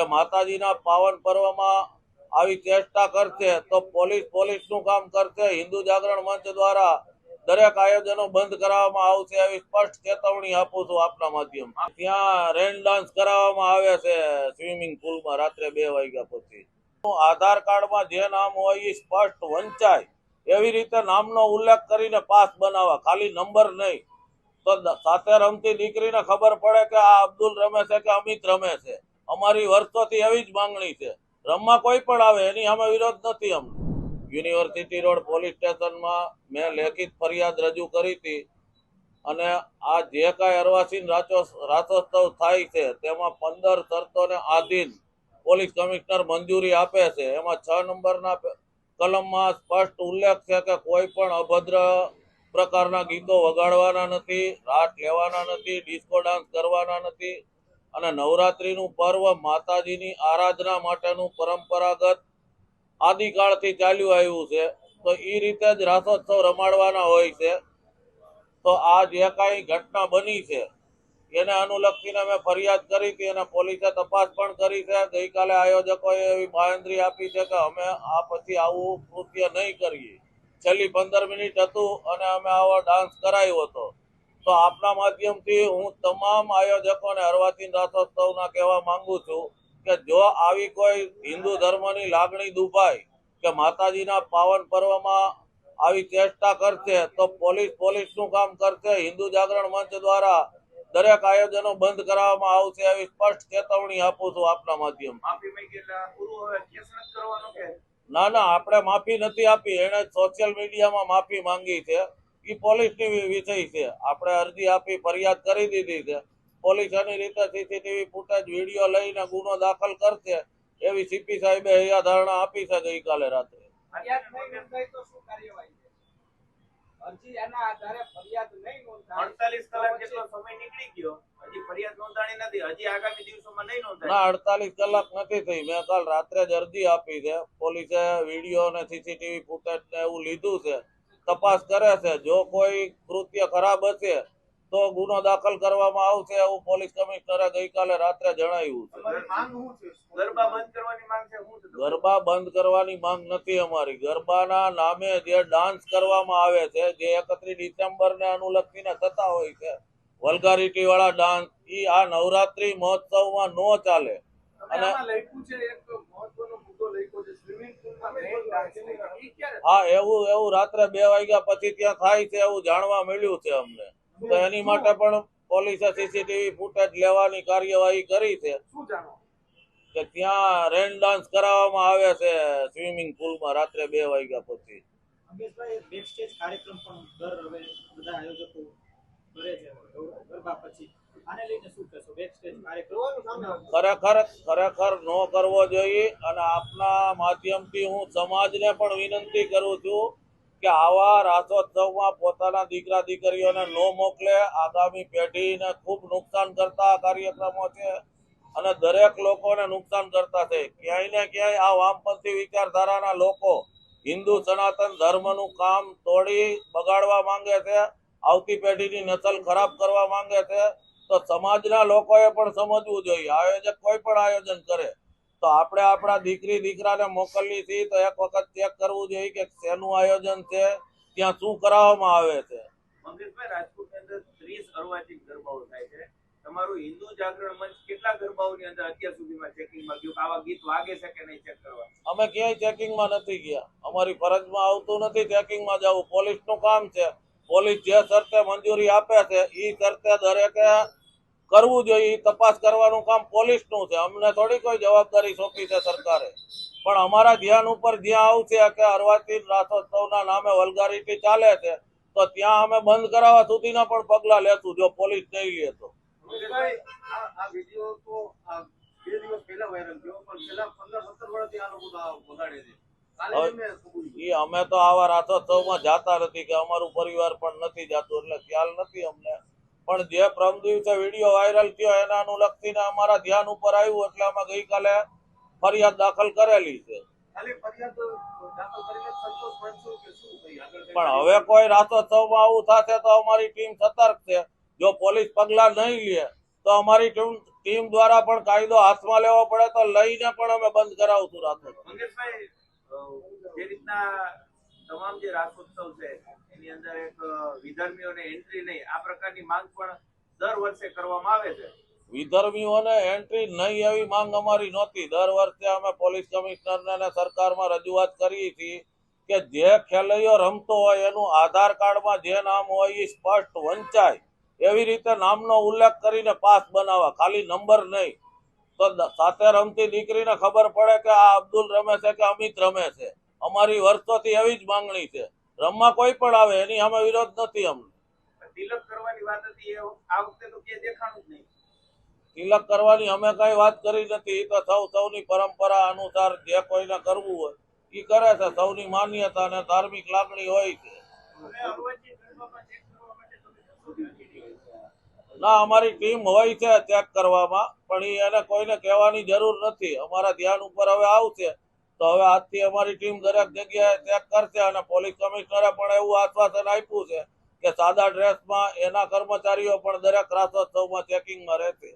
કે માતાજીના પાવન પર્વમાં આવી ચેષ્ટા કરશે તો પોલીસ પોલીસનું કામ કરશે. હિન્દુ જાગરણ મંચ દ્વારા દરેક આયોજનો બંધ કરાવવામાં આવશે એવી સ્પષ્ટ ચેતવણી આપું છું આપના માધ્યમ ત્યાં રેન ડાન્સ કરાવવામાં આવે છે સ્વિમિંગ પુલમાં રાત્રે બે વાગ્યા પછી. આધાર કાર્ડમાં જે નામ હોય એ સ્પષ્ટ વંચાય. એવી રીતે નામનો ઉલ્લેખ કરીને પાસ બનાવવા. ખાલી નંબર નહીં. તો સાથે રમતી દીકરીને ખબર પડે કે આ અબ્દુલ રમે છે કે અમિત રમે છે. અમારી વર્ષોથી એવી જ માંગણી છે. રમવા કોઈ પણ આવે, એની અમે વિરોધ નથી અમને. યુનિવર્સિટી રોડ પોલીસ સ્ટેશનમાં મેં લેખિત ફરિયાદ રજૂ કરી હતી અને આ જે કાંઈ અરવાસીન રાસોત્સવ થાય છે, તેમાં પંદર શરતોને આધીન પોલીસ કમિશનર મંજૂરી આપે છે. એમાં છ નંબરના કલમમાં સ્પષ્ટ ઉલ્લેખ છે કે કોઈ પણ અભદ્ર પ્રકારના ગીતો વગાડવાના નથી, રાત લેવાના નથી, ડિસ્કો ડાન્સ કરવાના નથી અને નવરાત્રીનું પર્વ માતાજીની આરાધના માટેનું પરંપરાગત આદિકાળથી ચાલ્યું આવ્યું છે, તો એ રીતે જ રાસોત્સવ રમાડવાના હોય છે. તો આ જે કાંઈ ઘટના બની છે, એને અનુલક્ષીને મેં ફરિયાદ કરી હતી અને પોલીસે તપાસ પણ કરી છે. ગઈકાલે આયોજકોએ એવી બાંયધરી આપી છે કે અમે આ પછી આવું કૃત્ય નહીં કરીએ. છેલ્લી પંદર મિનિટ હતું અને અમે આવો ડાન્સ કરાયો હતો. તો આપના માધ્યમથી હું તમામ આયોજકોને અરવાચીન રાસોત્સવના કહેવા માંગુ છું કે જો આવી કોઈ હિન્દુ ધર્મની લાગણી દુભાય કે માતાજીના પાવન પર્વમાં આવી ચેષ્ટા કરશે તો પોલીસ પોલીસનું કામ કરશે? હિન્દુ જાગરણ મંચ દ્વારા દરેક આયોજનો બંધ કરાવવામાં આવશે એવી સ્પષ્ટ ચેતવણી આપું છું આપના માધ્યમ. ના ના આપણે માફી નથી આપી. એને સોશિયલ મીડિયામાં માફી માંગી છે. એ પોલીસની વિષય છે. આપણે અરજી આપી ફરિયાદ કરી દીધી છે. પોલીસ એની રીતે સીસીટીવી ફૂટેજ વીડિયો લઈને ગુનો દાખલ કરશે. એવી સીપી સાહેબે અહીંયા ધારણા આપી છે ગઈકાલે રાત્રે. ફરિયાદ નહીં નોંધાય તો શું કાર્યવાહી છે? અરજી એના આધારે ફરિયાદ નહીં નોંધાય અડતાલીસ કલાક પછી જેટલો સમય નીકળી ગયો હજી ફરિયાદ નોંધાણી નથી. હજી આગામી દિવસોમાં નહીં નોંધાય. ના અડતાલીસ કલાક નથી થઈ. મેં કાલ રાત્રે જ અરજી આપી છે. પોલીસે વીડિયો અને સીસીટીવી ફૂટેજ ને એવું લીધું છે. તપાસ કરે છે. જો કોઈ કૃત્ય ખરાબ હશે તો ગુનો દાખલ કરવામાં આવશે એવું પોલીસ કમિશનરે ગઈકાલે રાત્રે જણાવ્યું છે. તમારી માંગ શું છે? ગરબા બંધ કરવાની માંગ છે શું ગરબા બંધ નથી અમારી. ગરબાના નામે જે ડાન્સ કરવામાં આવે છે જે એકત્રીસ ડિસેમ્બર ને અનુલક્ષીને થતા હોય છે વલગારીટી વાળા ડાન્સ ઈ આ નવરાત્રી મહોત્સવમાં નો ચાલે. અને- આમાં લખ્યું છે એક મહત્વનો મુદ્દો લખ્યો છે સ્વિમિંગ પુલમાં રેન ડાન્સિંગ ઈ ક્યારે? હા એવું એવું રાત્રે બે વાગ્યા પછી ત્યાં થાય છે એવું જાણવા મળ્યું છે અમને. તો એની માટે પણ પોલીસે સીસીટીવી ફૂટેજ લેવાની કાર્યવાહી કરી છે. કે ત્યાં રેન ડાન્સ કરાવવામાં આવે છે સ્વિમિંગ પુલમાં રાત્રે બે વાગ્યા પછી. કાર્યક્રમ પણ દર બધા આયોજકો કરે છે ગરબા પછી. અને ખૂબ નુકસાન કરતા કાર્યક્રમો છે અને દરેક લોકોને નુકસાન કરતા છે. ક્યાંય ને ક્યાંય આ વામપંથી વિચારધારાના લોકો હિન્દુ સનાતન ધર્મનું કામ તોડી બગાડવા માંગે છે. આવતી પેઢીની નસલ ખરાબ કરવા માંગે છે. તો સમાજના લોકોએ પણ સમજવું જોઈએ. આયોજક કોઈ પણ આયોજન કરે તો આપણે આપણા દીકરી દીકરાને મોકલી છીએ તો એક વખત ચેક કરવું જોઈએ કે શેનું આયોજન છે ત્યાં શું કરાવવામાં આવે છે. મંગેશભાઈ રાજકોટની અંદર ત્રીસ અર્વાચીન ગરબાઓ થાય છે. તમારું હિન્દુ જાગરણ મંચ કેટલા ગરબાઓની અંદર અત્યાર સુધીમાં ચેકિંગમાં ગયું? આવા ગીત વાગે છે કે નહીં ચેક કરવા અમે ક્યાંય ચેકિંગમાં નથી ગયા. અમારી ફરજમાં આવતું નથી ચેકિંગમાં જવું. પોલીસનું કામ છે. પોલીસ જે શરતે મંજૂરી આપે છે એ શરતે દરેકે કરવું જોઈએ તપાસ કરવાનું કામ પોલીસનું છે. અમને થોડી કોઈ જવાબદારી સોંપી છે સરકારે. પણ અમારા ધ્યાન ઉપર જ્યાં આવશે કે અર્વાચીન રાસોત્સવના નામે વલગારીટી ચાલે છે તો ત્યાં અમે બંધ કરાવવા સુધીના પણ પગલાં લેશું જો પોલીસ નહીં લે તો. એ અમે તો આવા રાસોત્સવમાં જાતા નથી કે અમારું પરિવાર પણ નથી જાતું એટલે ખ્યાલ નથી અમને. પણ જે પ્રમ દિવસે વીડિયો વાયરલ થયો એના અનુલક્ષીને અમારા ધ્યાન ઉપર આવ્યું એટલે અમે ગઈકાલે ફરિયાદ દાખલ કરેલી છે. પણ હવે કોઈ રાતોત્સવમાં આવું થશે તો અમારી ટીમ સતર્ક છે. જો પોલીસ પગલાં નહીં લે તો અમારી ટીમ ટીમ દ્વારા પણ કાયદો હાથમાં લેવો પડે તો લઈને પણ અમે બંધ કરાવશું રાતો જે રીતના તમામ જે રાસોત્સવ છે, એની અંદર એક વિધર્મીઓને એન્ટ્રી નહીં, આ પ્રકારની માંગ પણ દર વર્ષે કરવામાં આવે છે. વિધર્મીઓને એન્ટ્રી નહીં એવી માંગ અમારી નહોતી. દર વર્ષે અમે પોલીસ કમિશનરને અને સરકારમાં રજૂઆત કરી હતી કે જે ખેલૈયો રમતો હોય એનું આધાર કાર્ડમાં જે નામ હોય એ સ્પષ્ટ વંચાય. એવી રીતે નામનો ઉલ્લેખ કરીને પાસ બનાવવા. ખાલી નંબર નહીં. તો સાથે રમતી દીકરીને ખબર પડે કે આ અબ્દુલ રમે છે કે અમિત રમે છે. અમારી વર્ષોથી એવી જ માંગણી છે. રમવા કોઈ પણ આવે એની અમે વિરોધ નથી અમને. તિલક કરવાની વાત હતી એ આ વખતે તો કે દેખાણું જ નહીં. તિલક કરવાની અમે કઈ વાત કરી નથી તો સૌ સૌની પરંપરા અનુસાર જે કોઈને કરવું હોય એ કરે છે. સૌની માન્યતા અને ધાર્મિક લાગણી હોય છે. ના અમારી ટીમ હોય છે ચેક કરવામાં પણ એને કોઈને કહેવાની જરૂર નથી. અમારા ધ્યાન ઉપર હવે આવશે. તો હવે આજથી અમારી ટીમ દરેક જગ્યાએ ચેક કરશે અને પોલીસ કમિશનરે પણ એવું આશ્વાસન આપ્યું છે કે સાદા ડ્રેસમાં એના કર્મચારીઓ પણ દરેક રાસોત્સવમાં ચેકિંગમાં રહેશે.